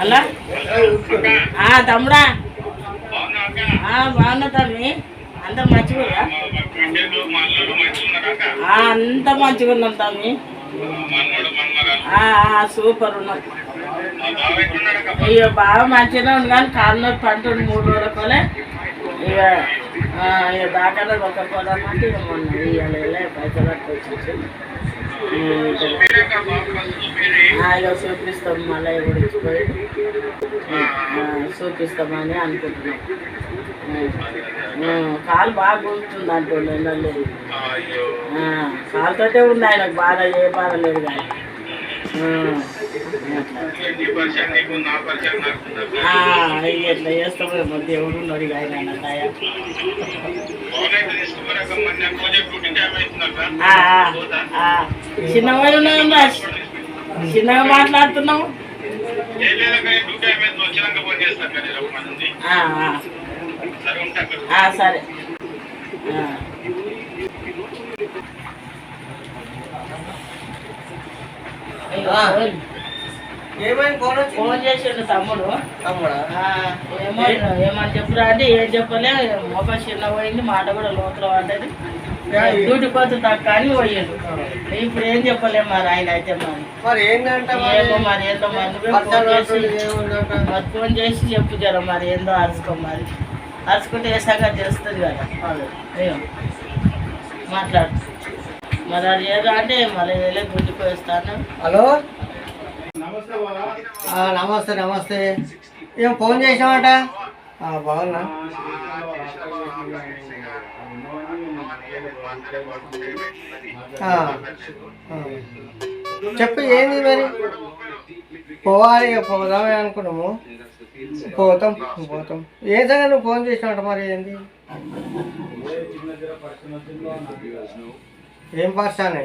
అలా తమ్ముడా? బాగున్నా తమ్మి. అంత మంచిగా అంత మంచిగా ఉన్నాం తమ్మి సూపర్ ఉన్నాం. ఇక బాగా మంచిగా ఉంది కానీ కాళ్ళు నొప్పి అంటుంది మూడు రోజులకోలే ఇక ఇక దాకా ఒక పోదామంటే ఇక మొన్న ఇవాళ పైసలు పట్టుకొచ్చి ఇక చూపిస్తాం మళ్ళీ గుడిచిపోయి చూపిస్తామని అనుకుంటున్నాం కాలు బాగా గుంటుంది అంటుండే లేదు కాలుతోటే ఉంది ఆయనకు బాధ ఏ బాధ లేదు కానీ అట్లా. ఆ, ఇక ఎట్లా చేస్తామేమో దేవుడు ఉన్నాడు ఆయన అన్నయ్య. చిన్నగా ఉన్నా చిన్నగా మాట్లాడుతున్నావు? సరే. ఆ. ఏమైంది? ఫోన్ చేసిండు తమ్ముడు. తమ్ముడా? ఏమో ఏమని చెప్పురా అంటే ఏం చెప్పలే మొబైల్ చిన్న పోయింది మాట కూడా లోపల పడ్డది. డ్యూటీ తక్కువ అని పోయిండు. ఇప్పుడు ఏం చెప్పలే మరి ఆయన అయితే మరి. మరి ఏంటంట మరి? ఏందో మరి. ఫోన్ చేసి మరి చెప్పు జర మరి ఏందో అరుచుకో మరి. అరుచుకుంటే ఏ సంగతి తెలుస్తుంది కదా? మాట్లాడు. మరి అది ఏదో అంటే మళ్ళీ వెళ్ళి డ్యూటీకి వేస్తాను హలో? నమస్తే నమస్తే ఏం ఫోన్ చేసామట బాగున్నా. చెప్పు ఏంది మరి? పోవాలి పోదామే అనుకున్నాము. పోతాం పోతాం. ఏ సంగతి నువ్వు ఫోన్ చేసినట్టు మరి ఏంది? ఏం పర్సానే?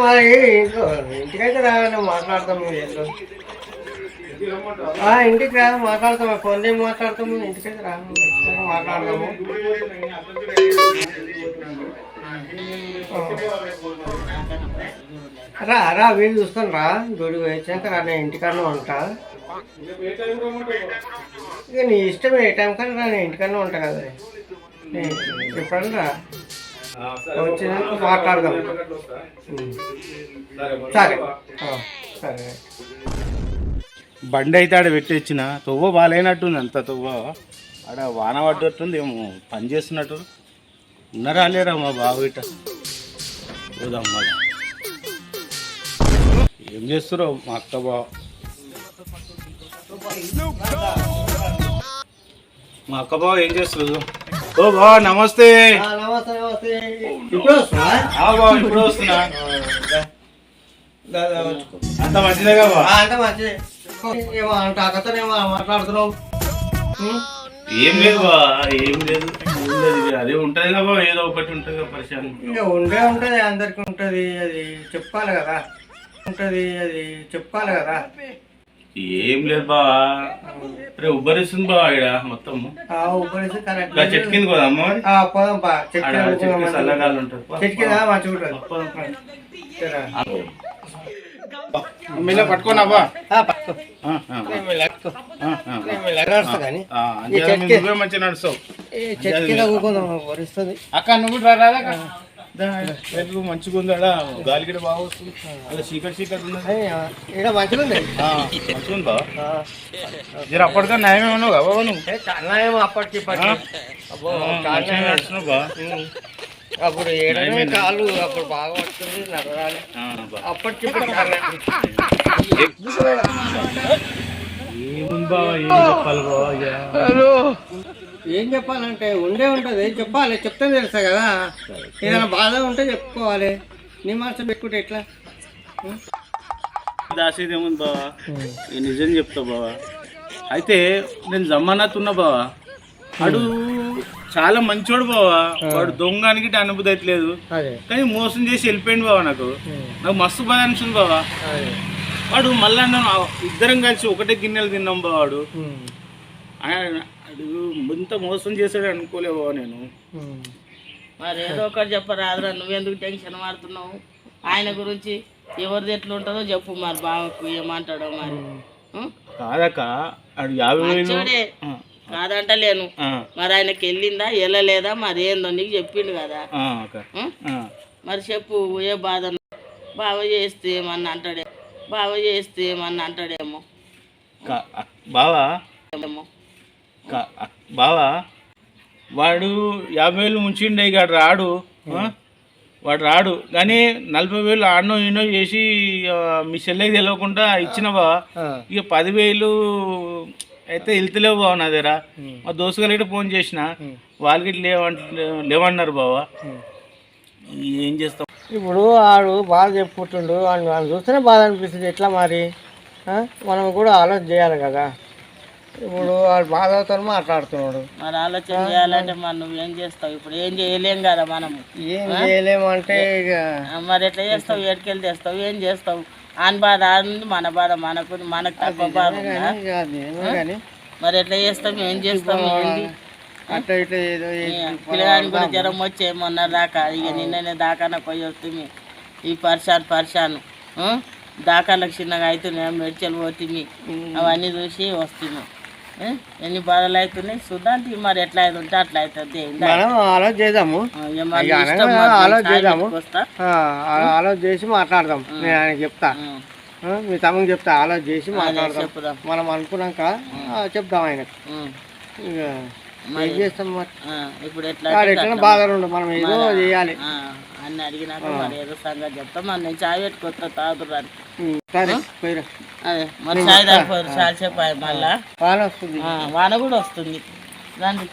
మరి ఇంటికైతే రావాలి మాట్లాడతాం మీరు ఇంటికి రా మాట్లాడతాం. ఫోన్ చేసి మాట్లాడతాము ఇంటికైతే రా మాట్లాడదాము? రా రా వీలు చూస్తాను రా. జోడి వచ్చాక రా నేను ఇంటికన్నా ఉంటా. ఇక నీ ఇష్టం ఏ టైం కన్నా రా నేను ఇంటికన్నా ఉంటా కదా. నేను ఎప్పుడన్నా రా. వచ్చినాక మాట్లాడదాం. సరే సరే. బండి అయితే ఆడ పెట్టించిన తొవ్వ బాగాలేనట్టుంది అంత తొవ్వ. ఆడ వాన పడ్డట్టుంది ఏమో పని చేస్తున్నట్టు. ఉన్నారా లేరా మా బాబు ఇట పోదాం మళ్ళా. ఏం చేస్తున్నావు మా అక్క బావ? మా అక్క బావ ఏం చేస్తారు ఓ బావ నమస్తే. నమస్తే ఇప్పుడు ఇప్పుడు వస్తున్నా అంత మంచిదేగా బా అంత మంచిది ఏమో అంటే అక్కతో ఏమో మాట్లాడుతున్నావు ఏం లేదు బా ఏం లేదు. లేదు అదే ఉంటది కదా బా ఏదో ఒకటి ఉంటది కదా పరిశాన్ ఇక ఉండే ఉంటుంది అందరికి ఉంటుంది అది చెప్పాలి కదా. ఉంటుంది అది చెప్పాలి కదా. ఏం లేదు బా. రే ఉబ్బరిస్తుంది బా ఇక్కడ మొత్తం. చెట్టు కింద పోదా అమ్మ మరి? ఆ, పోదాం బా. చెట్టు చల్లగాలి మంచిగా. ఉంటుంది. పట్టుకోనావా మంచిగా నడుస్తావు. అక్క నువ్వు రా చెట్లు మంచిగా ఉందాడా గాలి కూడా బాగా వస్తుంది. అలా చీకటి చీకటి ఉన్నది. ఇక్కడ మంచిగా ఉంది. మంచిగా ఉందా? జర అప్పటికా న్యాయమే ఉన్నావు బాబా నువ్వు? ఏ, చాలా ఏమో అప్పటికి. అప్పుడు నయమేనా? కాళ్ళు అప్పుడు బాగా పడుతుంది నడరాలి. అప్పటికి. ఏముంది బావా ఏం చెప్పాలి ఇక? ఏం చెప్పాలంటే ఉండే ఉంటుంది. చెప్పాలి? చెప్తే తెలుసా కదా. ఏదైనా బాధ ఉంటే చెప్పుకోవాలి. నీ మనసు పెట్టుకుంటే ఎట్లా? దాసేది ఏముంది బావా. ఈ నిజం చెప్తా బావా. అయితే నేను జమానత్ ఉన్నా బావా. వాడు చాలా మంచోడు బావా. వాడు దొంగనికి అనుభూతి అవుతలేదు అదే. కానీ మోసం చేసి వెళ్ళిపోయింది బావా నాకు. నాకు మస్తు బాధ అనిపించింది బావా. వాడు మళ్ళా నన్ను ఇద్దరం కలిసి ఒకటే గిన్నెలు తిన్నాం బావ వాడు. ఆయన వాడు ఇంత మోసం చేశాడు అనుకోలే బావ నేను మరి ఏదో ఒకటి చెప్పరాదురా నువ్వెందుకు టెన్షన్ పడుతున్నావు? ఆయన గురించి ఎవరిది ఎట్లా ఉంటుందో చెప్పు మరి బావకు ఏమంటాడో మరి? కాదక్క కాదంటలేను. ఆ, మరి ఆయనకి వెళ్ళిందా వెళ్ళలేదా మరి ఏందో నీకు చెప్పిండు కదా. మరి చెప్పు ఏ బాధ బావ చేస్తే ఏమన్నా అంటాడే బావ చేస్తే ఏమన్నా అంటాడేమో. బావా? ఏమో. బావా వాడు యాభై వేలు ముంచిండే ఇక రాడు? వాడు రాడు. కానీ నలభై వేలు ఆడనో ఈనో చేసి మీ చెల్లెకి తెలియకుండా ఇచ్చిన బావా. ఇక పదివేలు అయితే వెళ్తలేవు బావ నా దగ్గర. మా దోస్తు గారికి ఫోన్ చేసిన. వాళ్ళకి లేవంట లేవన్నారు బావా. ఏం చేస్తాం? ఇప్పుడు వాడు బాధ చెప్పుకుంటుండు వాడిని చూస్తేనే బాధ అనిపిస్తుంది. ఎట్లా మరి? మనం కూడా ఆలోచన చేయాలి కదా. ఇప్పుడు వాడు బాధతో మాట్లాడుతున్నాడు. మరి ఆలోచన చేయాలంటే మరి నువ్వేం చేస్తావు? ఇప్పుడు ఏం చేయలేం కదా మనము. ఏం చేయలేము అంటే ఇక మరి ఎట్లా చేస్తావు? ఏడుకెళ్ళి తెస్తావు? ఏం చేస్తావు? ఆన్ బాధ ఆడుంది మన బాధ మనకు మనకు తక్కువ బాధ ఉందా? కానీ మరి ఎట్లా చేస్తాం ఏం చేస్తాం ఏంది? అట్లా ఇట్లా ఏదో చేసి పిల్లగాని కూడా జ్వరం వచ్చే మొన్న దాకా. ఇక నిన్ననే దాకాన పోయి వస్తుంది. ఈ పర్షాన్ పర్షాన్ ఆ? దాకాలకు చిన్నగా అవుతున్నాయి. మెడిచల్ పోతుంది. అవన్నీ చూసి వస్తుంది. ఆ? ఎన్ని బాధలు అవుతున్నాయి? చూద్దాం మరి ఎట్లా అయితే ఉంటే అట్లా అవుతుంది? మనం ఆలోచన చేద్దాము ఆలోచన చేద్దాము. ఆలోచన చేసి మాట్లాడదాం. నేను ఆయనకి చెప్తా. మీ తమ్ముకి చెప్తా. ఆలోచన చేసి మాట్లాడదాం. మనం అనుకున్నాక చెప్దాం ఆయనకు. ఏం చేస్తాం మరి? ఇప్పుడు ఎట్లా. బాధలు ఉండు. మనం ఏదో చేయాలి. ఆ, అన్ని అడిగినాక మరి ఏదో సంగతి చెప్తాం. మరి నేను చాయ్ పెట్టుకొస్తా పోయిరా. అదే మరి చాయ్ తాగిపోరు చాలా సేపు మళ్ళా. వాన వస్తుంది. వాన కూడా వస్తుంది. రండి.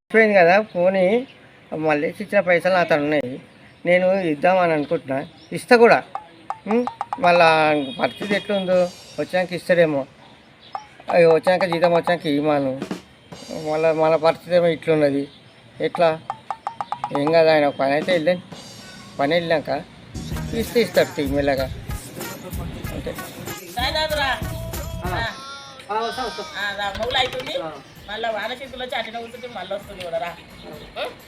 అయిపోయింది కదా పోనీ. మళ్ళీ ఇచ్చిన పైసలు అతను ఉన్నాయి. నేను ఇద్దామని అనుకుంటున్నా. ఇస్తా కూడా? మళ్ళా పరిస్థితి ఎట్లుందో వచ్చాక ఇస్తాడేమో. అయ్యో వచ్చాక జీతం వచ్చాక ఇవ్వమాను మళ్ళీ మన పరిస్థితి ఏమో ఇట్లున్నది. ఎట్లా? ఏం కాదు ఆయన ఒక పని అయితే వెళ్ళాను. పని వెళ్ళాక ఇస్తే ఇస్తాడు తీ మెల్లగా. అంతే. అవుతుంది మళ్ళీ వాన వచ్చి అట్లా కూర్చుంటే మళ్ళీ వస్తుంది కూడా రా.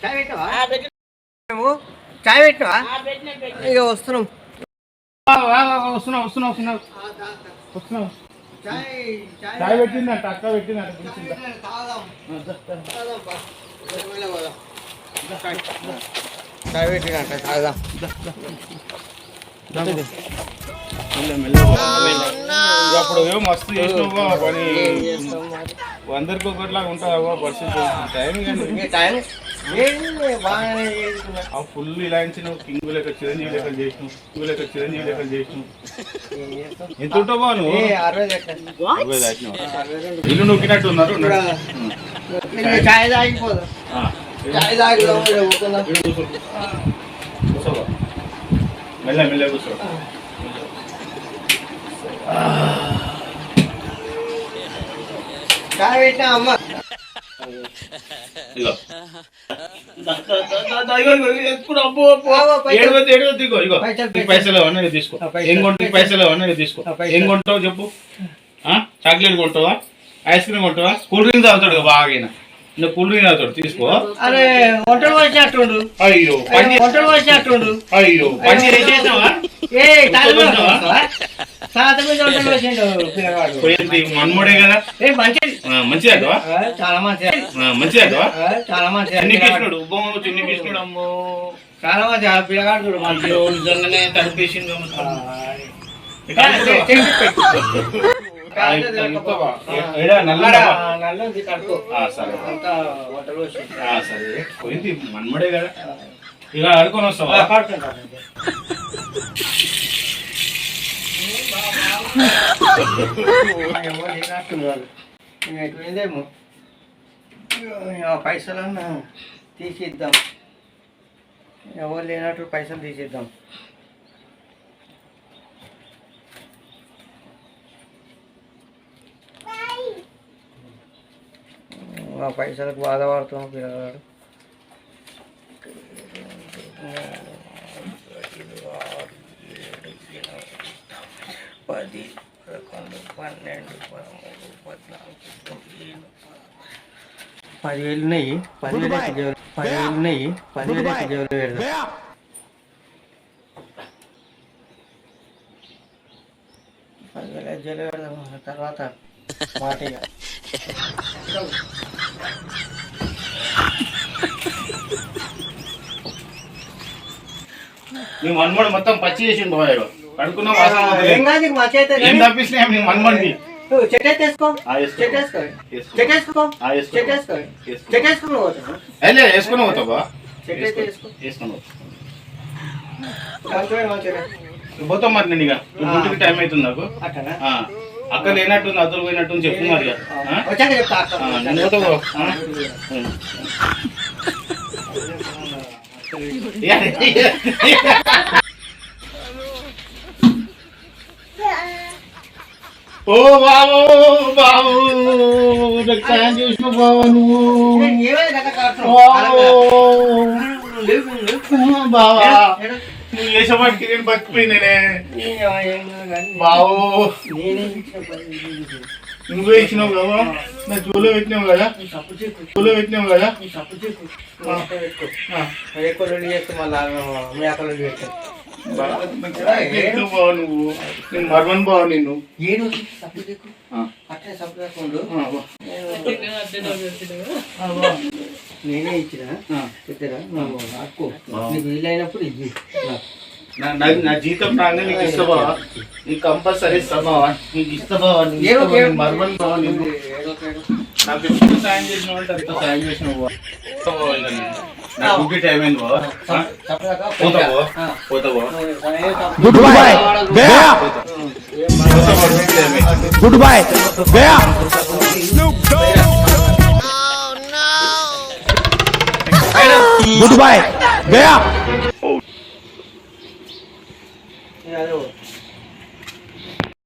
చాయ్ పెట్టవా? ఆ, పెట్టి. మేము చాయ్ పెట్టవా ఆ, పెట్టినా పెట్టినా. ఇక వస్తున్నాం. వస్తున్నా వస్తున్నా వస్తున్నా వస్తున్నా చాయ్ పెట్టిందంట అక్క పెట్టిందంట? చాయ్ పెట్టినట్ట తాగుదాం. అప్పుడు ఏమో మస్తు చేసినావు పని అందరికి ఒకటిలాగా ఉంటుందా పరిస్థితి. Time time. ఆ ఫుల్ ఇలా నువ్వు కింగ్ లెక్క చిరంజీవి లెక్క చేసినావు కింగ్ లెక్క చిరంజీవి లెక్క చేసినావు? ఎంత ఉంటావా నువ్వు? అరవై దాటినావా? ఇల్లు నొక్కినట్టు ఉన్నారు తాగిపోదు. కూర్చోవా? మెల్ల మెల్ల కూర్చో. చాయ్ పెట్టినా అమ్మ. ఇగో ఇగో, పైసలు. ఇవి తీసుకో. ఏం కొంటావు? పైసలు. ఏమన్నా ఇవి తీసుకో. ఏం కొంటావు చెప్పు? ఆ? చాక్లెట్ కొంటావా? ఐస్ క్రీమ్ కొంటావా? కూల్ డ్రింక్ తాగుతాడు బాగా కూల్ డ్రింక్ తాగుతాడు తీసుకో. అరే వంటలు వచ్చినట్టుండు అయ్యో వంటలు వచ్చినట్టుండు అయ్యో పని చేసేసినావా ఏ తాత మీద వంటలు వచ్చిండు పిల్లగాడు పోయింది మన్మోడే కదా? ఏ మంచిది. చాలా మంచిది. ఆ, చాలా మంచిది. చిన్ని పిల్లగాడు. కృష్ణుడు ఉబ్బమ్మ చిన్ని కృష్ణుడు అమ్మో. చాలా మంచి ఆ పిల్లగాడు చూడు మంచి అయ్యో నిజంగానే తడిపేసింది అమ్మ. ఆ, ఇంకోవా? ఏడా నల్లడా? నల్లది కడుకో ఆ, సరే. అంతా వంటలు వచ్చింది ఆ, సరే. పోయింది మన్మడే కదా? ఇక ఆడుకొని వస్తావా? ఎటుపోయిందేమో ఆ పైసలన్నా తీసిద్దాం. ఎవరు లేనట్టు పైసలు తీసిద్దాం. ఆ పైసలకు బాధపడుతున్నాం పిల్లగాడు. పది పదకొండు పన్నెండు పదమూడు పద్నాలుగు పదిహేను. పదివేలు ఉన్నాయి పదివేలు పదివేలు ఉన్నాయి పదివేలు జేబులో పెడదాం. పదివేలు జేబులో పెడదాం. తర్వాత మాట ఇక. నీ మన్మడు మొత్తం పచ్చి చేసిండు వాసన ఏం నీకు తప్పిస్తున్నాయి నీ మన్మడిని నువ్వు చెట్టు ఎత్తేసుకో ఆ, వేసుకో. చెట్టు వేసుకో వేసుకో. చెట్టు వేసుకో ఆ, వేసుకో. చెట్టు వేసుకో. వేసుకో. చెట్టు వేసుకుని పోతావా పోతా. పోతావు మరి నేను ఇక. డ్యూటీకి టైం అవుతుంది నాకు. అట్టనా ఆ, అక్క లేనట్టుంది అద్దరు పోయినట్టు చెప్పు మరి ఇక. ఆ? వచ్చాక చెప్తా అక్క. ఆ, నేను పోతా పో. ఆ? ఉం. ఓ బాబు బాబు రక్తం చేసిన బాబు నువ్వు? బాబు. బావా నువ్వు చేసేవాడికి నేను బతికిపోయినానే ఏడు. నేనే. నువ్వే ఇచ్చినావు కదా నా జోలో పెట్టినావు కదా జోలో పెట్టినావు కదా. ఎక్కువ రెండు చేస్తే మళ్ళీ మీ అక్కడ పెట్టు ఎట్లా బావ నువ్వు నేను మర్వన్ బావ నిన్ను ఏడు అట్లే బా. నేనే ఇచ్చిన. ఇద్దరా నీకు వీలైనప్పుడు నాకు. నా జీతం రాగా నీకు బావా నీకు కంపల్సరీ ఇస్తా బావా నీకు ఇస్తా బావా నీకు ఎప్పుడు సాయం చేసినావు అంటే అంత సాయం చేసినావు బావ. ఇస్తా బావ ఇక నేను. నా డ్యూటీ టైం అయింది బావ. ఆ? తప్పు లేక పోతా బావ. ఆ. పోతా బావ. ఏ తప్పు. గుడ్ బై గయా పోతా. బావ డ్యూటీ టైం అయింది గుడ్ బై గయా గుడ్ బై గయా día de hoy.